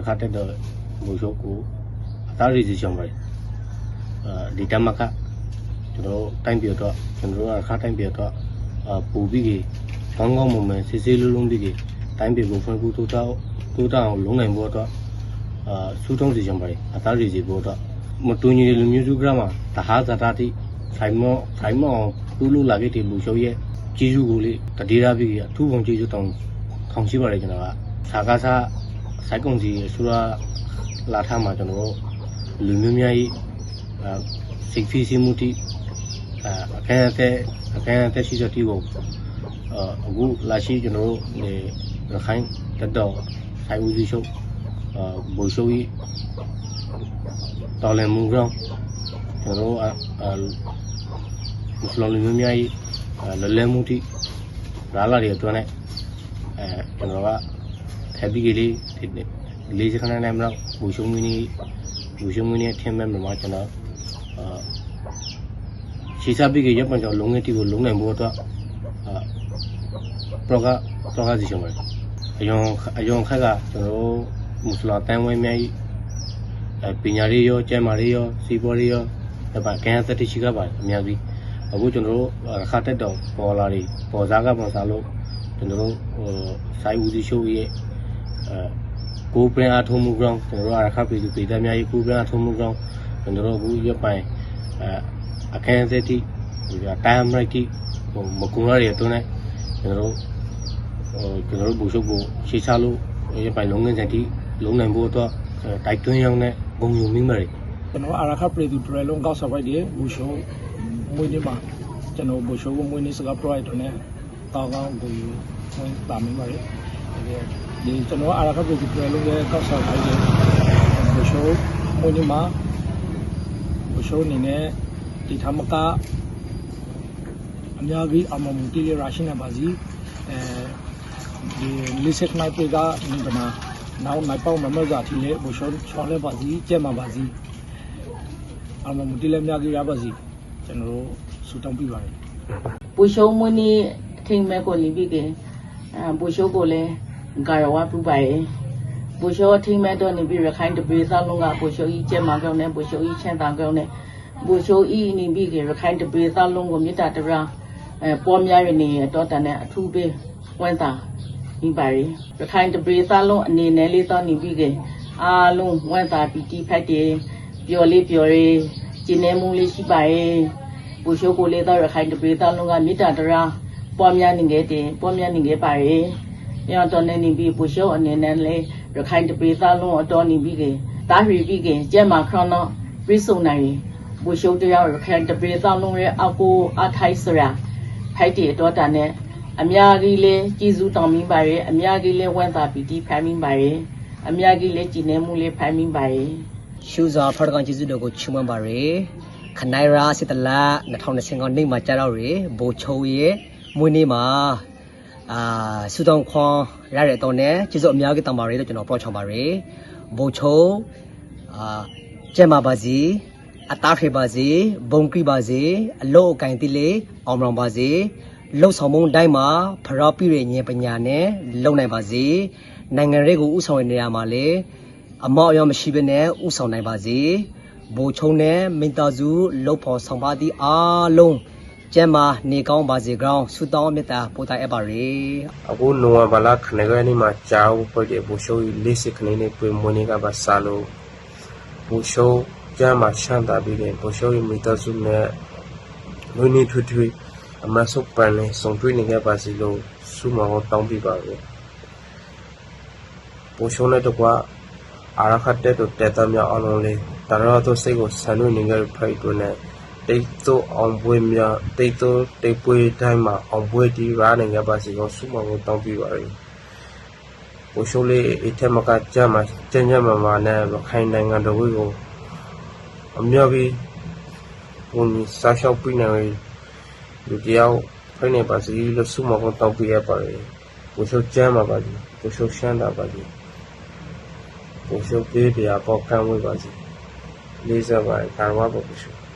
ရခတ်တက်တော့ဘူရှုပ်ကိုအသားရည်စီချောင်းပါတယ်အဲဒီတမကကျွန်တော်တိုင်းပြတော့ကျွန်တော်ရခတ်တိုင်းပြတော့အပူပြီးကြီးကောင်းကောင်းမွန်မွန်စစ်စစ်လုံးလုံးပြီးကြီးတိုင်းပြကိုဖွင့်ဖို့တိုးတော့တိုးတော့အောင်လုံးနိုင်ဖို့တော့အာစူးထုံးစီချောင်းပါတယ်အသားရည်စီဖို့တော့မတူညီတဲ့လူမျိုးစုကမှာတဟာဇာတာတိဆိုင်မောဆိုင်မောလူလူလာခဲ့တဲ့ဘူရှုပ်ရဲ့ကျေးဇူးကိုလေတတိယပြီးအထူးပုံကျေးဇူးတောင်းထောင်ရှိပါတယ်ကျွန်တော်ကသာကားစား စိုက်ကုန်စီဆူရာလာထားမှာကျွန်တော်တို့လူမျိုးများကြီးအဲစိတ်ဖိစီးမှုတိအဲအခမ်းအသေးအခမ်းအသေးရှိတဲ့တီကိုအဲအခုလာရှိကျွန်တော်တို့ဒီရခိုင်တက်တော့ဆိုင်ဦးစီရှုပ်အဲဘူရှုပ်ကြီးတော်လည်းမူကြောင်းကျွန်တော်တို့အဲမွတ်စလင်လူမျိုးများကြီးအဲလလဲမှုတိလာလာတွေအတွင်းနဲ့အဲကျွန်တော်က happy ကလေးဒီလေးစခဏနဲ့မတော့ဘူရှုံမီနီဘူရှုံမီနီအထင်မဲ့မှာကျွန်တော်အာရှီစာပိကရပ်ပန်ကြောင့်လုံးငယ်တီကိုလုံးနိုင်ဖို့အတွက်အာပရောကပရောကစီရှင်ပါတယ်အယောင်အယောင်ခက်ကကျွန်တော်တို့မွတ်စလင်တန်ဝဲများကြီးအဲပညာရေးရောကျန်းမာရေးရောစီးပွားရေးရောဒါပါကန်သက်တရှိကပါတယ်အများကြီးအခုကျွန်တော်တို့ခါတက်တော့ပေါ်လာတွေပေါ်စားကပေါ်စားလို့ကျွန်တော်တို့ဟိုစိုင်းဦးစီရှိုးရဲ့အဲ ကိုပရင်အားထုံးမှုကြောင်းကျွန်တော်တို့အခါပြည်သူပြည်သားများရဲ့ကိုပရင်အားထုံးမှုကြောင်းကျွန်တော်တို့အခုရပ်ပိုင်အဲအခန်းစက်တိဒီကတိုင်းမရိုက်တိဟိုမကုန်းရတဲ့အတွင်းနဲ့ကျွန်တော်တို့ဟိုကျွန်တော်တို့ဘူရှုပ်ကိုရှေ့ချလို့ရပ်ပိုင်လုံးငင်းစက်တိလုံးနိုင်ဖို့အတွက်တိုက်တွန်းရောက်တဲ့ဂုံယူမိမယ်ကျွန်တော်အာရခပရိသူဒရလုံးကောက်ဆပ်ပိုက်တယ်ဘူရှိုးမွေးနေ့မှာကျွန်တော်ဘူရှိုးကိုမွေးနေ့စကား provide တော့ ਨੇ တောင်းကောင်းကိုဝင်ပါမိပါတယ် ဒီကျွန်တော်အာရခပရိသူဒရလုံးရဲ့ကောက်ဆပ်ပိုက်တယ်ဘူရှိုးမွေးနေ့မှာဘူရှိုးအနေနဲ့ဒီထမကအများကြီးအမမတီရရှိနေပါစီအဲဒီလိဆက်နိုင်ပြေကဒီမှာနောက်နိုင်ပေါင်းမမဇာတီလေဘူရှိုးချော်လဲပါစီကျဲမှာပါစီအမမတိလည်းများကြီးရပါစီကျွန်တော်တို့ဆူတောင်းပြပါတယ်ပူရှုံးမွေးနေ့အထိမ်မဲ့ကိုလီပြီးကအဲပူရှုံးကိုလည်း ဂါရဝပူပါရဲ့ပူရှုံးအထိမ်မဲ့တော့နေပြီးရခိုင်တပေစားလုံးကပူရှုံးကြီးကျဲမှာကောင်းနဲ့ပူရှုံးကြီးချမ်းသာကောင်းနဲ့ပူရှုံးဤနေပြီးကရခိုင်တပေစားလုံးကိုမေတ္တာတရာအဲပေါ်များရနေတော့တန်တဲ့အထူးပေးဝန်တာဒီပါရီရခိုင်တပေစားလုံးအနေနဲ့လေးတော့နေပြီးကအားလုံးဝန်တာပီတီဖက်တယ်ပျော်လေးပျော်ရေးကျင်းနေမှုလေးရှိပါရဲ့ပူရှိုးကိုလေးတော့ရခိုင်တပေသားလုံးကမေတ္တာတရားပွားများနေခဲ့တယ်ပွားများနေခဲ့ပါရဲ့။ ညတော့နေနေပြီးပူရှိုးအနေနဲ့လေရခိုင်တပေသားလုံးအတော်နေပြီးကတားရီပြီးကကျဲမှာခရောနော်ပြည့်စုံနိုင်ပူရှိုးတရားရခိုင်တပေသားလုံးရဲ့အကိုအထိုက်စရာဖိုက်တီအတော်တာနဲ့အများကြီးလေကြည်စုတောင်းမိပါရဲ့အများကြီးလေဝမ်းသာပီတိဖိုင်မိပါရဲ့အများကြီးလေကြည်နေမှုလေးဖိုင်မိပါရဲ့ရှူဇာဖတ်ကန်ကျေးဇူးတော်ကိုချီးမွမ်းပါရယ်ခနိုင်ရာစစ်တလာ2025နှစ်မှာကြာတော့ရယ်ဘိုချုံရဲ့မွေးနေ့မှာ အာစူတောင်းခွန်ရတဲ့တော့ ਨੇ ကျေးဇူးအများကြီးတောင်းပါရယ်လို့ကျွန်တော်ပြောချင်ပါရယ်ဘိုချုံအာကျမပါစီအသားခေပါစီဘုံကိပါစီအလို့အကင်တိလေအောင်မောင်ပါစီလှုပ်ဆောင်မှုတိုင်းမှာဖရောပြည့်ရဲ့ဉာဏ်ပညာနဲ့လုံနိုင်ပါစေနိုင်ငံရေးကိုဥဆောင်ရနေရမှာလေအမောက်အရောမရှိဘဲနဲ့ဥဆောင်နိုင်ပါစေဘိုချုံနဲ့မင်းသားစုလှုပ်ဖို့ဆောင်ပါသည့်အားလုံး ကျမ်းမာနေကောင်းပါစေကြောင်းဆုတောင်းမေတ္တာပို့တိုင်းအပ်ပါရယ်အခုနိုဝင်ဘာလခဏကနေမှကြာဦးဖွဲ့တဲ့ဘူရှိုးကြီးလေးစစ်ခနေနဲ့ပြင်မွေးနေကပါစားလို့ဘူရှိုးကျမ်းမှာချမ်းသာပြီးတဲ့ဘူရှိုးကြီးမိသားစုနဲ့လူနေထွေထွေအမဆုပ်ပန်နဲ့ဆုံတွေ့နေခဲ့ပါစီလို့ဆုမတော်တောင်းပြပါပဲဘူရှိုးနဲ့တကွာအာရခတ်တဲ့တို့တက်သားများအလုံးလေးတရတော်စိတ်ကိုဆန်လို့နေခဲ့ဖိုက်တွနဲ့ တိတ်တော့အောင်ပွဲများတိတ်တော့တိတ်ပွဲတိုင်းမှာအောင်ပွဲဒီရာနေခဲ့ပါစီလို့ဆုမတော်တောင်းပြပါရယ်ပိုရှိုးလေးအထက်မကကြမ်းမှာကျန်းကျန်းမာမာနဲ့ရခိုင်နိုင်ငံတော်ကိုအမြောက်ပြီးဝင်စားရှောက်ပြနေရလူတယောက်ဖိနေပါစီလို့ဆုမကုန်တောင်းပြရပါတယ်ပိုရှိုးကျမ်းမှာပါစီပိုရှိုးရှမ်းတာပါစီပိုရှိုးပေးပြပေါကမ်းဝေးပါစီလေးစားပါကာဝါပိုရှိုး